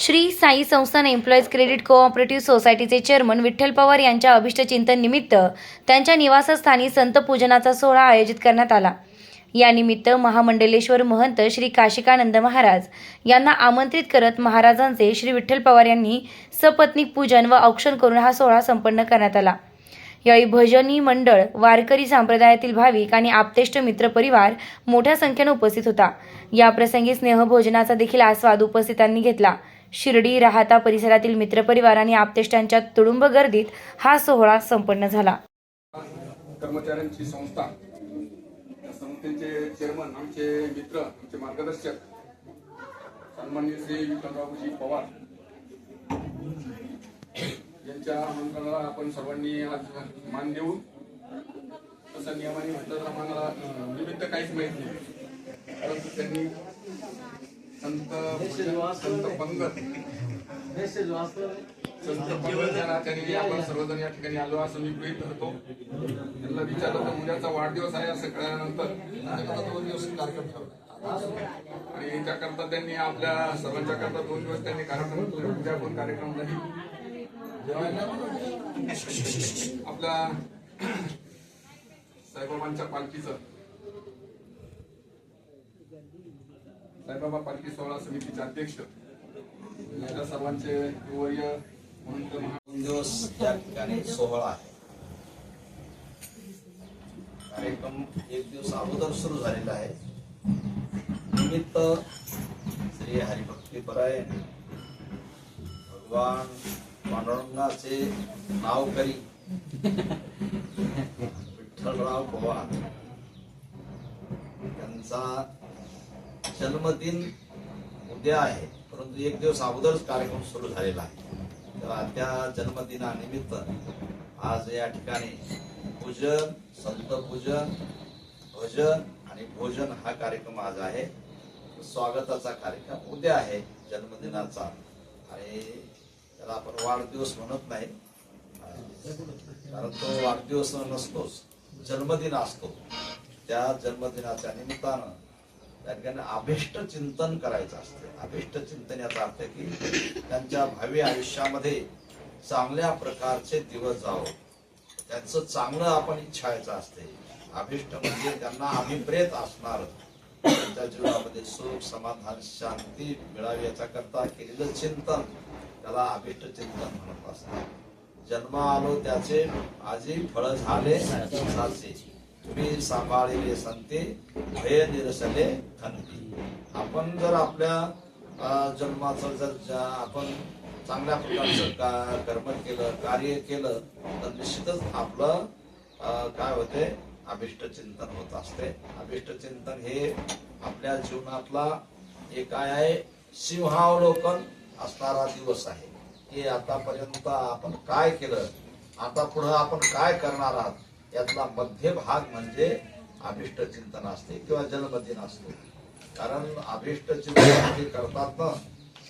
Shri Sai Sansthan employees credit cooperative सोसायटीचे chairman Vitthal Pawar यांच्या अभिष्टचिंतन निमित्त त्यांच्या निवासस्थानी संत पूजनाचा सोहळा आयोजित करण्यात आला. यानिमित्त महामंडलेश्वर महंत श्री काशिकानंद महाराज यांना आमंत्रित करत महाराजांचे श्री विठ्ठल पवार यांनी सपत्नीक पूजन व औक्षण करून हा सोहळा संपन्न करण्यात आला. यावेळी भजनी मंडळ वारकरी संप्रदायातील भाविक आणि आपतेष्ट मित्र परिवार मोठ्या संख्येने उपस्थित होता. या प्रसंगी स्नेहभोजनाचा देखील आस्वाद उपस्थितांनी घेतला. शिर्डी राहता परिसरातील मित्रपरिवार आणि आपतेष्टांच्या तुडुंब गर्दीत हा सोहळा संपन्न झाला. कर्मचाऱ्यांची संस्था संस्थेचे चेअरमन आमचे मित्र आमचे मार्गदर्शक सन्मान्य श्री विक्रमरावजी पवार यांच्या आमंत्रणाला आपण सर्वांनी आज मान देऊन तसं नियमाने म्हटलं तर आम्हाला निमित्त काहीच माहीत नाही. परंतु त्यांनी संत संत पंगत. संत पंगत या नात्याने आपण सर्वजण या ठिकाणी आलो असं मी गृहीत धरतो. त्यांना विचारलं तर उद्याचा वाढदिवस आहे असं कळल्यानंतर दोन दिवस कार्यक्रम ठेवला. आणि त्याकरता त्यांनी आपल्या सर्वांच्या करता दोन दिवस त्यांनी कार्यक्रम ठेवले. उद्या पण कार्यक्रम नाही. आपल्या साईबाबांच्या पालखीचं साईबाबा पालखी सोहळा समितीचे अध्यक्ष. या सर्वांचे वर्य म्हणून दिवस त्या ठिकाणी सोहळा आहे. कार्यक्रम एक दिवस अगोदर सुरू झालेला आहे. निमित्त श्री हरिभक्ती हरिभक्तीपरायण भगवान पांडुरंगाचे नाव करी विठ्ठलराव पवार त्यांचा जन्मदिन उद्या आहे परंतु एक दिवस अगोदरच कार्यक्रम सुरू झालेला आहे. तर त्या जन्मदिनानिमित्त आज या ठिकाणी पूजन संत पूजन भजन आणि भोजन हा कार्यक्रम आज आहे. स्वागताचा कार्यक्रम उद्या आहे जन्मदिनाचा. आणि त्याला आपण वाढदिवस म्हणत नाही कारण तो वाढदिवस नसतोच जन्मदिन असतो. त्या जन्मदिनाच्या निमित्तानं त्या ठिकाणी अभिष्ट चिंतन करायचं असतं. अभिष्ट चिंतन याचा अर्थ की त्यांच्या भावी आयुष्यामध्ये चांगल्या प्रकारचे दिवस जावं. त्यांचं चांगलं आपण इच्छायचं असते. अभिष्ट म्हणजे त्यांना अभिप्रेत असणार. त्यांच्या जीवनामध्ये सुख समाधान शांती मिळावी याच्या करता केलेलं चिंतन. त्याला अभिष्ट चिंतन म्हणत असतात. जन्म आलो त्याचे आजी फळ झाले साचे. तुम्ही सांभाळलेले संते भय निरसले खंती आपण जर आपल्या जन्माचं जर आपण चांगल्या प्रकारचं का- कर्म केलं कार्य केलं तर निश्चितच आपलं काय होते अभिष्ट चिंतन होत असते. अभिष्ट चिंतन हे आपल्या जीवनातला एक काय आहे? सिंहावलोकन असणारा दिवस आहे. की आतापर्यंत आपण काय केलं? आता पुढे आपण काय करणार आहात? यातला मध्य भाग म्हणजे अभिष्ट चिंतन असते किंवा जन्मदिन असतो. कारण अभिष्ट चिंतन जे करतात ना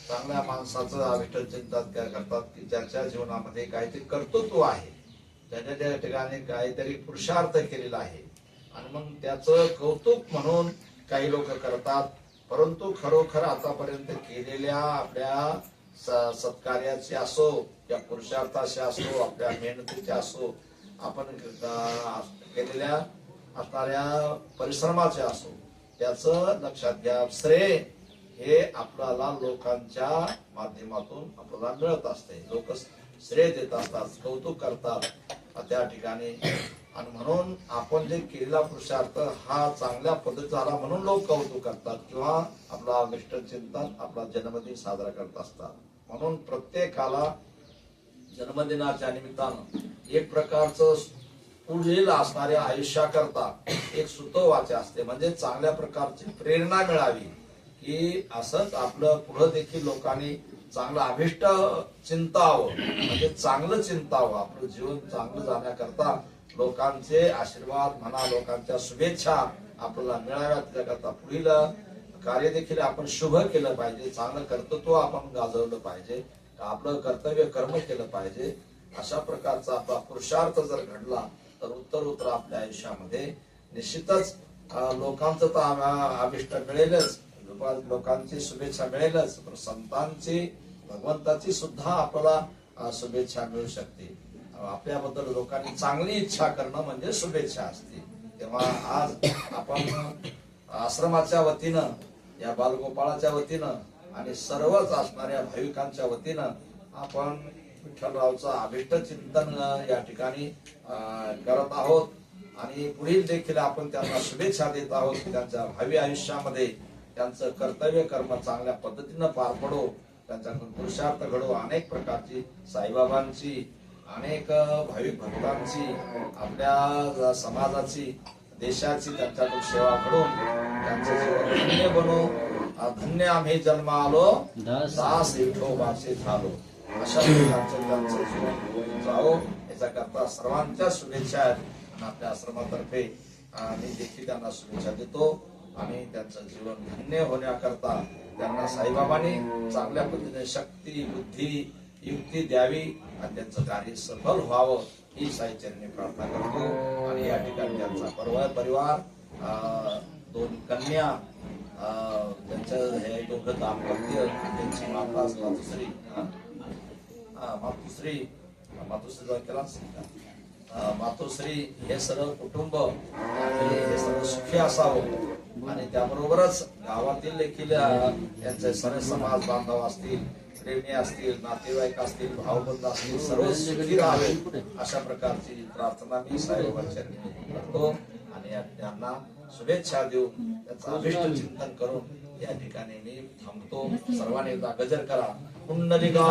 चांगल्या माणसाचं अभिष्ट चिंतन त्या करतात की ज्याच्या जीवनामध्ये काहीतरी कर्तृत्व आहे. त्याने त्या ठिकाणी काहीतरी पुरुषार्थ केलेला आहे. आणि मग त्याचं कौतुक म्हणून काही लोक करतात. परंतु खरोखर आतापर्यंत केलेल्या आपल्या स- सत्कार्याचे असो या पुरुषार्थाचे असो आपल्या मेहनतीचे असो आपण केलेल्या असणाऱ्या परिश्रमाचे असो त्याचं लक्षात घ्या. श्रेय हे आपल्याला लोकांच्या माध्यमातून आपल्याला मिळत असते. लोक श्रेय देत असतात कौतुक करतात. त्या ठिकाणी आणि म्हणून आपण जे केलेला पुरुषार्थ हा चांगल्या पद्धतीचा झाला म्हणून लोक कौतुक करतात किंवा आपला अभिष्ट चिंतन आपला जन्मदिन साजरा करत असतात. म्हणून प्रत्येकाला जन्मदिनाच्या निमित्तानं एक प्रकारचं पुढील असणाऱ्या आयुष्याकरता एक सुतोवाचे असते. म्हणजे चांगल्या प्रकारची प्रेरणा मिळावी. की असंच आपलं पुढं देखील लोकांनी चांगलं अभिष्ट चिंतावं. म्हणजे चांगलं चिंतावं. आपलं जीवन चांगलं जाण्याकरता लोकांचे आशीर्वाद म्हणा लोकांच्या शुभेच्छा आपल्याला मिळाव्यात. त्याकरता पुढील कार्य देखील आपण शुभ केलं पाहिजे. चांगलं कर्तृत्व आपण गाजवलं पाहिजे. आपलं कर्तव्य कर्म केलं पाहिजे. अशा प्रकारचा आपला पुरुषार्थ जर घडला तर उत्तर उत्तर आपल्या आयुष्यामध्ये निश्चितच लोकांचं तर आम- अभिष्ट मिळेलच. लोकांची शुभेच्छा मिळेलच. पण संतांची भगवंताची सुद्धा आपल्याला शुभेच्छा मिळू शकते. आपल्याबद्दल लोकांनी चांगली इच्छा करणं म्हणजे शुभेच्छा असते. तेव्हा आज आपण आश्रमाच्या वतीनं या बालगोपाळाच्या वतीनं आणि सर्वच असणाऱ्या भाविकांच्या वतीनं आपण विठ्ठलरावचं अभिष्ट चिंतन या ठिकाणी करत आहोत. आणि पुढील देखील आपण त्यांना शुभेच्छा देत आहोत त्यांच्या भावी आयुष्यामध्ये त्यांचं कर्तव्य कर्म चांगल्या पद्धतीनं पार पडो. त्यांच्याकडून पुरुषार्थ घडो. अनेक प्रकारची साईबाबांची अनेक भाविक भक्तांची आपल्या समाजाची देशाची त्यांच्याकडून सेवा घडून त्यांचं जीवन धन्य बनो. धन्य आम्ही जन्म आलो दास विठोबाचे झालो. अशा जावो याच्याकरता सर्वांच्या शुभेच्छा आहेत आपल्या आश्रमातर्फे मी देखील त्यांना शुभेच्छा देतो आणि त्यांचं जीवन धन्य होण्याकरता त्यांना साईबाबांनी चांगल्या पद्धतीने शक्ती बुद्धी युक्ती द्यावी आणि त्यांचं कार्य सफल व्हावं ही साईचरणी प्रार्थना करतो. आणि या ठिकाणी त्यांचा परवा परिवार दोन कन्या त्यांचं हे दोघं दाम्पत्य त्यांची माता दुसरी मातोश्री मातोश्री जॉईन केला मातोश्री हे सर्व कुटुंब आणि हे सर्व सुखी असावं. आणि त्याबरोबरच गावातील देखील यांचे सर्व समाज बांधव असतील प्रेमी असतील नातेवाईक असतील भावबंध असतील सर्व सुखी राहावे अशा प्रकारची प्रार्थना मी साहेबांच्या करतो. आणि त्यांना शुभेच्छा देऊन त्याचं अभिष्ट चिंतन करून या ठिकाणी मी थांबतो. सर्वांनी एकदा गजर करा. कुंडलिका